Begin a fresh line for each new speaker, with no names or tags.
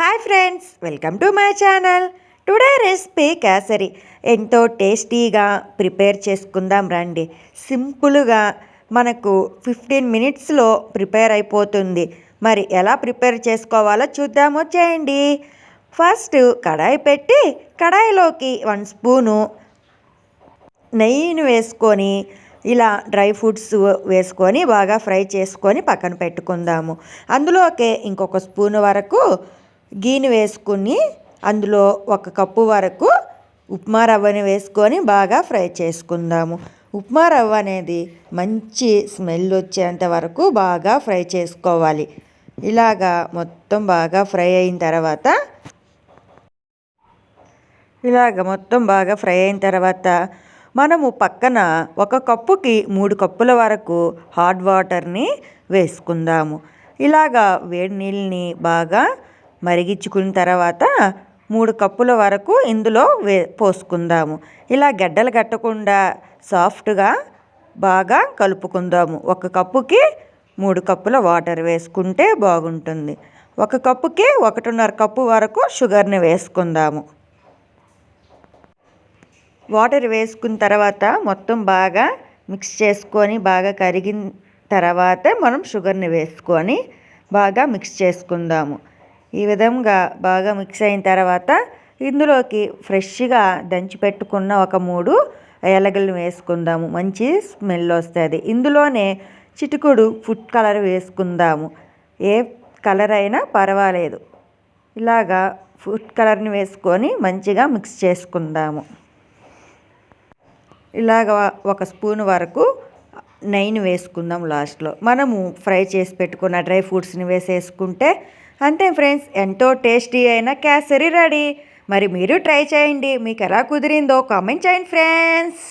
Hi friends welcome to my channel today recipe kesari. ఎంతో టేస్టీగా prepare చేసుకుందాం రండి. సింపుల్గా మనకు ఫిఫ్టీన్ మినిట్స్లో ప్రిపేర్ అయిపోతుంది. మరి ఎలా ప్రిపేర్ చేసుకోవాలో చూద్దాం వచ్చేయండి ఫస్ట్ కడాయి పెట్టి కడాయిలోకి వన్ స్పూను నెయ్యిని వేసుకొని ఇలా డ్రై ఫ్రూట్స్ వేసుకొని బాగా ఫ్రై చేసుకొని పక్కన పెట్టుకుందాము. అందులోకే ఇంకొక స్పూన్ వరకు గీని వేసుకుని అందులో ఒక కప్పు వరకు ఉప్మా రవ్వని వేసుకొని బాగా ఫ్రై చేసుకుందాము. ఉప్మా రవ్వ అనేది మంచి స్మెల్ వచ్చేంత వరకు బాగా ఫ్రై చేసుకోవాలి. ఇలాగా మొత్తం బాగా ఫ్రై అయిన తర్వాత ఇలాగ మొత్తం బాగా ఫ్రై అయిన తర్వాత మనము పక్కన ఒక కప్పుకి మూడు కప్పుల వరకు హాట్ వాటర్ని వేసుకుందాము. ఇలాగా వేడి నీళ్ళని బాగా మరిగించుకున్న తర్వాత మూడు కప్పుల వరకు ఇందులో వే పోసుకుందాము. ఇలా గడ్డలు కట్టకుండా సాఫ్ట్గా బాగా కలుపుకుందాము. ఒక కప్పుకి మూడు కప్పుల వాటర్ వేసుకుంటే బాగుంటుంది. ఒక కప్పుకి ఒకటిన్నర కప్పు వరకు షుగర్ని వేసుకుందాము. వాటర్ వేసుకున్న తర్వాత మొత్తం బాగా మిక్స్ చేసుకొని బాగా కరిగిన తర్వాత మనం షుగర్ని వేసుకొని బాగా మిక్స్ చేసుకుందాము. ఈ విధంగా బాగా మిక్స్ అయిన తర్వాత ఇందులోకి ఫ్రెష్గా దంచి పెట్టుకున్న ఒక మూడు ఎలగలు వేసుకుందాము. మంచి స్మెల్ వస్తుంది. ఇందులోనే చిటుకుడు ఫుడ్ కలర్ వేసుకుందాము. ఏ కలర్ అయినా పర్వాలేదు. ఇలాగా ఫుడ్ కలర్ని వేసుకొని మంచిగా మిక్స్ చేసుకుందాము. ఇలాగ ఒక స్పూన్ వరకు నెయ్యిని వేసుకుందాం లాస్ట్లో. మనము ఫ్రై చేసి పెట్టుకున్న డ్రై ఫ్రూట్స్ని వేసేసుకుంటే అంతే ఫ్రెండ్స్ ఎంతో టేస్టీ అయిన క్యాసరీ రెడీ. మరి మీరు ట్రై చేయండి. మీకు ఎలా కుదిరిందో కామెంట్ చేయండి ఫ్రెండ్స్.